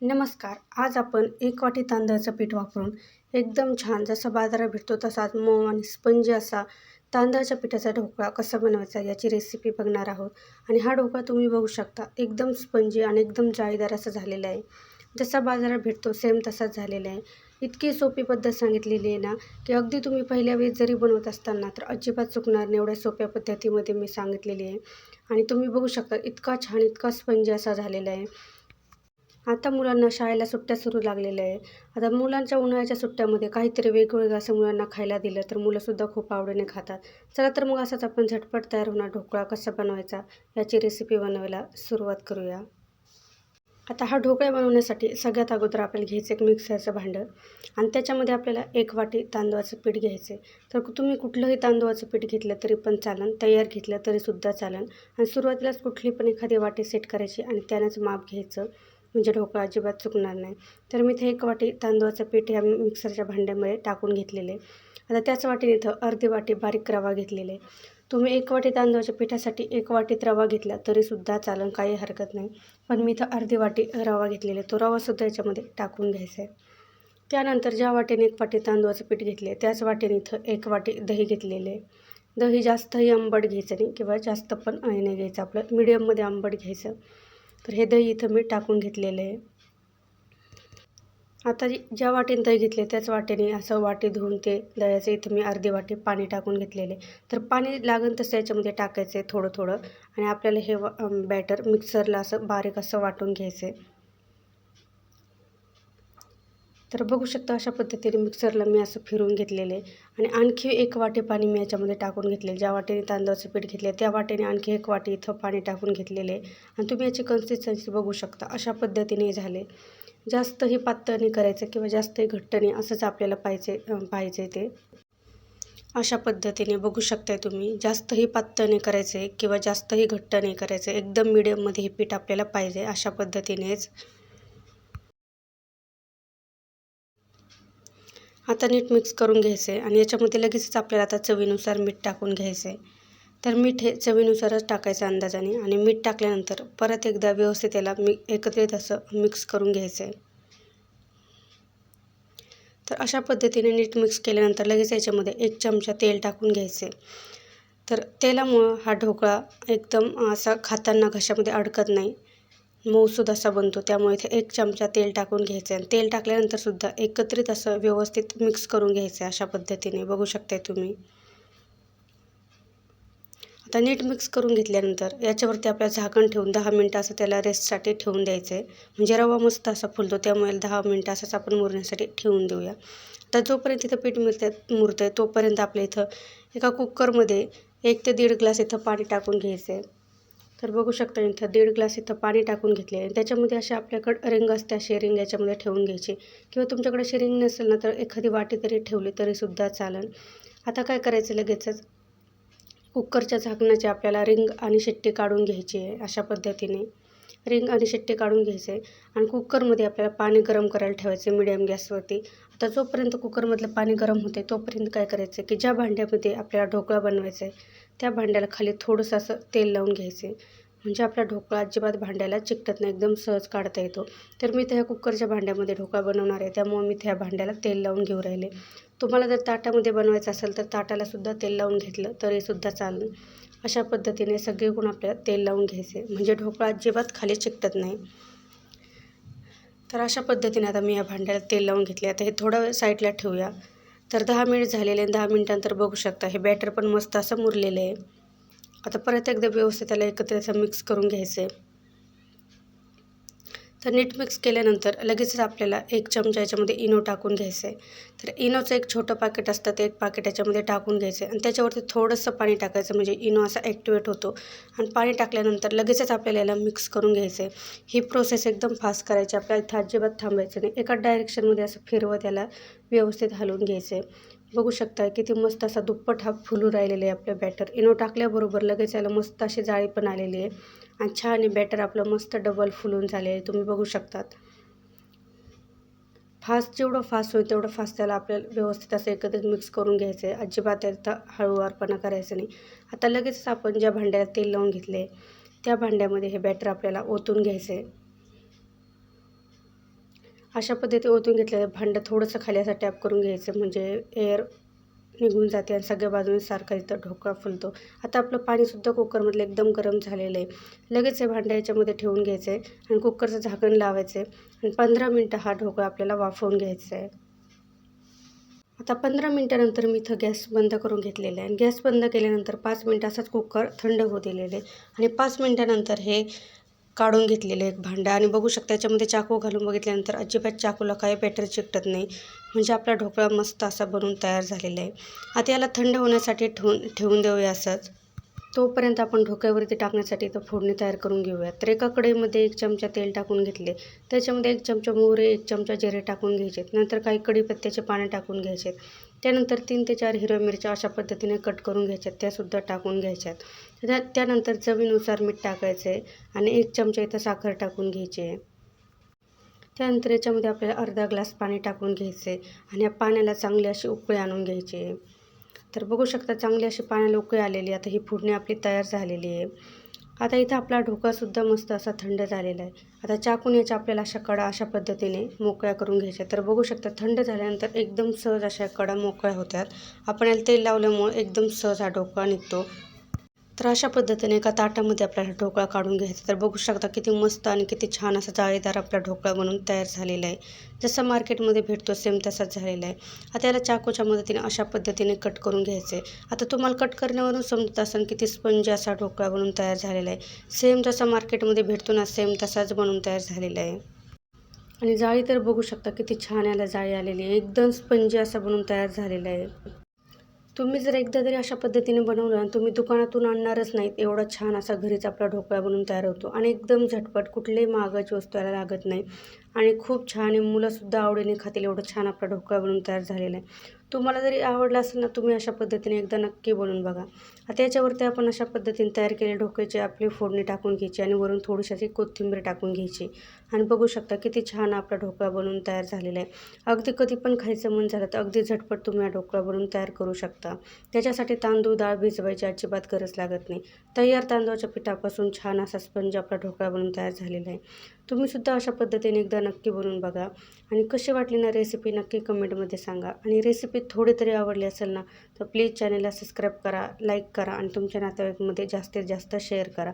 नमस्कार. आज आपण एक वाटी तांदळाचं पीठ वापरून एकदम छान जसं बाजारात भेटतो तसाच मऊ आणि स्पंजी असा तांदळाच्या पिठाचा ढोकळा कसा बनवायचा याची रेसिपी बघणार आहोत. आणि हा ढोकळा तुम्ही बघू शकता एकदम स्पंजी आणि एकदम जाळीदार असा झालेला आहे. जसा बाजारात भेटतो सेम तसाच झालेला आहे. इतकी सोपी पद्धत सांगितलेली आहे ना की अगदी तुम्ही पहिल्या वेळेस जरी बनवत असताना तर अजिबात चुकणार नाही एवढ्या सोप्या पद्धतीमध्ये मी सांगितलेली आहे. आणि तुम्ही बघू शकता इतका छान इतका स्पंजी असा झालेला आहे. आता मुलांना शाळेला सुट्ट्या सुरू लागलेल्या आहे आता मुलांच्या उन्हाळ्याच्या सुट्ट्यामध्ये काहीतरी वेगवेगळं असं मुलांना खायला दिलं तर मुलंसुद्धा खूप आवडीने खातात. चला तर मग असंच आपण झटपट तयार होणार ढोकळा कसा बनवायचा याची रेसिपी बनवायला सुरुवात करूया. आता हा ढोकळा बनवण्यासाठी सगळ्यात अगोदर आपल्याला घ्यायचं एक मिक्सरचं भांडं आणि त्याच्यामध्ये आपल्याला एक वाटी तांदळाचं पीठ घ्यायचं तर तुम्ही कुठलंही तांदळाचं पीठ घेतलं तरी पण चालन तयार घेतलं तरीसुद्धा चालन. आणि सुरुवातीलाच कुठली पण एखादी वाटी सेट करायची आणि त्यानंच माप घ्यायचं. म्हणजे ढोकळा अजिबात चुकणार नाही. तर मी इथे एक वाटी तांदूळाचं पीठ या मिक्सरच्या भांड्यामध्ये टाकून घेतलेले. आता त्याच वाटीने इथं अर्धी वाटी बारीक रवा घेतलेले. तुम्ही एक वाटी तांदूळाच्या पिठासाठी एक वाटीत रवा घेतला तरीसुद्धा चालन काही हरकत नाही. पण मी इथं अर्धी वाटी रवा घेतलेले. तो रवासुद्धा याच्यामध्ये टाकून घ्यायचा आहे. त्यानंतर ज्या वाटीने एक वाटी तांदूळाचं पीठ घेतले त्याच वाटीने इथं एक वाटी दही घेतलेले. दही जास्तही आंबट घ्यायचं नाही किंवा जास्त पण नाही घ्यायचं. आपलं मिडियममध्ये आंबट घ्यायचं. तर हे दही इथं मी टाकून घेतलेलं आहे. आता ज्या वाटेने दही घेतले त्याच वाटेने असं वाटी धुवून ते दह्याचं इथं मी अर्धी वाटी पाणी टाकून घेतलेले तर पाणी लागेल तसं याच्यामध्ये टाकायचं आहे थोडं थोडं आणि आपल्याला हे बॅटर मिक्सरला असं बारीक असं वाटून घ्यायचं आहे. तर बघू शकता अशा पद्धतीने मिक्सरला मी असं फिरून घेतलेले आणि आणखी एक वाटी पाणी मी याच्यामध्ये टाकून घेतले ज्या वाटेने तांदळाचं पीठ घेतले त्या वाटेने आणखी एक वाटी इथं पाणी टाकून घेतलेले आणि तुम्ही याची कन्सिस्टन्सी बघू शकता. अशा पद्धतीने झाले. जास्तही पातळ नाही करायचं किंवा जास्तही घट्ट नाही असंच आपल्याला पाहिजे पाहिजे ते. अशा पद्धतीने बघू शकताय तुम्ही. जास्तही पातळ नाही करायचं आहे किंवा जास्तही घट्ट नाही करायचं. एकदम मिडियममध्ये हे पीठ आपल्याला पाहिजे अशा पद्धतीनेच. आता नीट मिक्स करून घ्यायचं आहे आणि याच्यामध्ये लगेचच आपल्याला आता चवीनुसार मीठ टाकून घ्यायचं. आहे तर मीठ हे चवीनुसारच टाकायचं अंदाजाने आणि मीठ टाकल्यानंतर परत एकदा व्यवस्थित याला मी एकत्रित असं मिक्स करून घ्यायचं. आहे तर अशा पद्धतीने नीट मिक्स केल्यानंतर लगेच याच्यामध्ये एक चमचा तेल टाकून घ्यायचे. तर तेलामुळं हा ढोकळा एकदम असा खाताना घशामध्ये अडकत नाही. मऊसूद असा बनतो त्यामुळे इथे एक चमचा तेल टाकून घ्यायचं आहे. आणि तेल टाकल्यानंतरसुद्धा एकत्रित असं व्यवस्थित मिक्स करून घ्यायचं आहे अशा पद्धतीने. बघू शकताय तुम्ही. आता नीट मिक्स करून घेतल्यानंतर याच्यावरती आपल्याला झाकण ठेवून दहा मिनटं असं त्याला रेस्टसाठी ठेवून द्यायचं आहे. म्हणजे रवा मस्त असा फुलतो त्यामुळे दहा मिनटं असंच आपण मुरण्यासाठी ठेवून देऊया. तर जोपर्यंत इथं पीठ मिळतं मुरतं आहे तोपर्यंत आपल्या इथं एका कुकरमध्ये एक ते दीड ग्लास इथं पाणी टाकून घ्यायचं आहे. तर बघू शकता इथं दीड ग्लास इथं पाणी टाकून घेतले आणि त्याच्यामध्ये असे आपल्याकडं रिंग असते अशी रिंग याच्यामध्ये ठेवून घ्यायची. किंवा तुमच्याकडे अशी रिंग नसेल ना तर एखादी वाटी तरी ठेवली तरीसुद्धा चालेल. आता काय करायचं लगेचच? कुकरच्या झाकणाची आपल्याला रिंग आणि शिट्टी काढून घ्यायची आहे अशा पद्धतीने. रिंग आणि शिट्टी काढून घ्यायचे आणि कुकरमध्ये आपल्याला पाणी गरम करायला ठेवायचे मिडियम गॅसवरती. आता जोपर्यंत कुकरमधलं पाणी गरम होते तोपर्यंत काय करायचं की ज्या भांड्यामध्ये आपल्याला ढोकळा बनवायचा आहे त्या भांड्याला खाली थोडंसं असं तेल लावून घ्यायचे. म्हणजे आपला ढोकळा अजिबात भांड्याला चिकटत नाही एकदम सहज काढता येतो. तर मी त्या कुकरच्या भांड्यामध्ये ढोकळा बनवणार आहे त्यामुळे मी त्या भांड्याला तेल लावून घेऊ राहिले. तुम्हाला जर ताटामध्ये बनवायचं असेल तर ताटालासुद्धा तेल लावून घेतलं तरीसुद्धा चालेल. अशा पद्धतीने सगळे गुण आपल्याला तेल लावून घ्यायचे. म्हणजे ढोकळा अजिबात खाली चिकटत नाही. तर अशा पद्धतीने आता मी या भांड्याला तेल लावून घेतले. आता हे थोडं साईडला ठेवूया. तर दहा मिनिट झालेले दहा मिनिटांतर बघू शकता हे बॅटर पण मस्त असं मुरलेलं आहे. आता परत एकदा व्यवस्थित त्याला एकत्र असं मिक्स करून घ्यायचं. आहे तर नीट मिक्स केल्यानंतर लगेचच आपल्याला एक चमचा याच्यामध्ये इनो टाकून घ्यायचं आहे. तर इनोचं एक छोटं पाकिट असतं ते एक पाकिट याच्यामध्ये टाकून घ्यायचं आहे. आणि त्याच्यावरती थोडंसं पाणी टाकायचं म्हणजे इनो असा ॲक्टिवेट होतो. आणि पाणी टाकल्यानंतर लगेचच आपल्याला याला मिक्स करून घ्यायचं आहे. ही प्रोसेस एकदम फास्ट करायची आपल्याला इथं अजिबात थांबायचं नाही. एका डायरेक्शनमध्ये असं फिरवत त्याला व्यवस्थित हलवून घ्यायचं आहे. बघू शकता किती मस्त असा दुप्पट हा फुलू राहिलेले आहे आपलं बॅटर इनो टाकल्याबरोबर लगेच याला मस्त अशी जाळी पण आलेली आहे. आणि छान बॅटर आपलं मस्त डबल फुलून झाले आहे. तुम्ही बघू शकतात. फास्ट जेवढं फास्ट होईल तेवढं फास्ट त्याला आपल्याला व्यवस्थित असं एकत्रित मिक्स करून घ्यायचं आहे. अजिबात त्याचा हळूवारपणा करायचं नाही. आता लगेचच आपण ज्या भांड्याला तेल लावून घेतले त्या भांड्यामध्ये हे बॅटर आपल्याला ओतून घ्यायचं आहे. अशा पद्धती ओतून घेतलेलं भांडं थोडंसं खाली असं टॅप करून घ्यायचं. म्हणजे एअर निघून जाते आणि सगळ्या बाजूने सारखा इथं ढोकळा फुलतो. आता आपलं पाणीसुद्धा कुकरमधलं एकदम गरम झालेलं आहे. लगेच हे भांडं याच्यामध्ये ठेवून घ्यायचं आहे आणि कुकरचं झाकण लावायचं आहे आणि पंधरा मिनटं हा ढोकळा आपल्याला वाफवून घ्यायचा आहे. आता पंधरा मिनटानंतर मी इथं गॅस बंद करून घेतलेला आहे. आणि गॅस बंद केल्यानंतर पाच मिनटं असाच कुकर थंड होऊ दिलेले आहे. आणि पाच मिनटानंतर हे काढून घेतलेलं एक भांडं. आणि बघू शकता याच्यामध्ये चाकू घालून बघितल्यानंतर अजिबात चाकूला काही बॅटर चिकटत नाही. म्हणजे आपला ढोकळा मस्त असा बनून तयार झालेला आहे. आता याला थंड होण्यासाठी ठेवून ठेवून देऊया असंच. तोपर्यंत आपण ढोक्यावरती टाकण्यासाठी इथं फोडणी तयार करून घेऊया तर एका कढईमध्ये एक चमचा तेल टाकून घेतले. त्याच्यामध्ये एक चमचा मोहरे एक चमचा जिरे टाकून घ्यायचे नंतर काही कढीपत्त्याचे पाने टाकून घ्यायचे त्यानंतर तीन ते चार हिरव्या मिरच्या अशा पद्धतीने कट करून घ्यायच्यात. त्यासुद्धा टाकून घ्यायच्यात. त्या त्यानंतर चवीनुसार मीठ टाकायचं आहे आणि एक चमचा इथं साखर टाकून घ्यायची. आहे त्यानंतर याच्यामध्ये आपल्याला अर्धा ग्लास पाणी टाकून घ्यायचे आणि या पाण्याला चांगली अशी उकळी आणून घ्यायची. आहे तर बघू शकता चांगली अशी पाण्याला उकळी आलेली आता ही फोडणी आपली तयार झालेली आहे. आता इथं आपला ढोकासुद्धा मस्त असा थंड झालेला आहे. आता चाकून याच्या आपल्याला अशा कडा अशा पद्धतीने मोकळ्या करून घ्यायच्या तर बघू शकता थंड झाल्यानंतर एकदम सहज अशा कडा मोकळ्या होत्यात आपण याला तेल लावल्यामुळे एकदम सहज हा ढोकळा निघतो. तर अशा पद्धतीने एका ताटामध्ये आपल्याला ढोकळा काढून घ्यायचा. तर बघू शकता किती मस्त आणि किती छान असा जाळीदार आपला ढोकळा बनून तयार झालेला आहे. जसं मार्केटमध्ये भेटतो सेम तसाच झालेला आहे. आता याला चाकूच्या मदतीने अशा पद्धतीने कट करून घ्यायचे. आता तुम्हाला कट करण्यावरून समजत असेल किती स्पंज असा ढोकळा बनून तयार झालेला आहे. सेम जसा मार्केटमध्ये भेटतो ना सेम तसाच बनून तयार झालेला आहे. आणि जाळी तर बघू शकता किती छान याला जाळी आलेली आहे. एकदम स्पंजी असा बनून तयार झालेला आहे. तुम्ही जर एकदा तरी अशा पद्धतीने बनवलं आणि तुम्ही दुकानातून आणणारच नाहीत एवढा छान असा घरीच आपला ढोकळा बनवून तयार होतो आणि एकदम झटपट कुठल्याही महागाची वस्तू याला लागत नाही. आणि खूप छान आहे. मुलंसुद्धा आवडीने खातील. एवढं छान आपला ढोकळा बनवून तयार झालेला आहे. तुम्हाला जरी आवडला असेल ना तुम्ही अशा पद्धतीने एकदा नक्की बनवून बघा. आता याच्यावरती आपण अशा पद्धतीने तयार केले ढोकळ्याची आपली फोडणी टाकून घ्यायची आणि वरून थोडीशी अशी कोथिंबीर टाकून घ्यायची. आणि बघू शकता किती छान आपला ढोकळा बनवून तयार झालेला आहे. अगदी कधी पण खायचं मन झालं तर अगदी झटपट तुम्ही हा ढोकळा बनवून तयार करू शकता. त्याच्यासाठी तांदूळ डाळ भिजवायची अजिबात गरज लागत नाही. तयार तांदूळाच्या पिठापासून छान असा स्पंज आपला ढोकळा बनवून तयार झालेला आहे. तुम्हीसुद्धा अशा पद्धतीने एकदा नक्की बनवून बघा. आणि कशी वाटली ना रेसिपी नक्की कमेंटमध्ये सांगा. आणि रेसिपी थोडी तरी आवडली असेल ना तर प्लीज चॅनलला सबस्क्राईब करा लाईक करा आणि तुमच्या नातेवाईकमध्ये जास्तीत जास्त शेअर करा.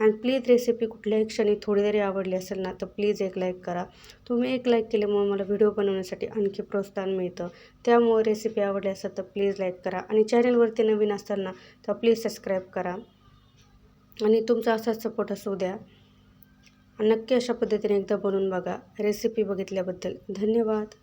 आणि प्लीज रेसिपी कुठल्याही क्षणी थोडी तरी आवडली असेल ना तर प्लीज एक लाईक करा. तुम्ही एक लाईक केल्यामुळे मला व्हिडिओ बनवण्यासाठी आणखी प्रोत्साहन मिळतं. त्यामुळे रेसिपी आवडली असेल तर प्लीज लाईक करा. आणि चॅनलवरती नवीन असताना तर प्लीज सबस्क्राईब करा. आणि तुमचा असाच सपोर्ट असू द्या. नक्की अशा पद्धतीने एकदा बनवून बघा. रेसिपी बघितल्याबद्दल धन्यवाद.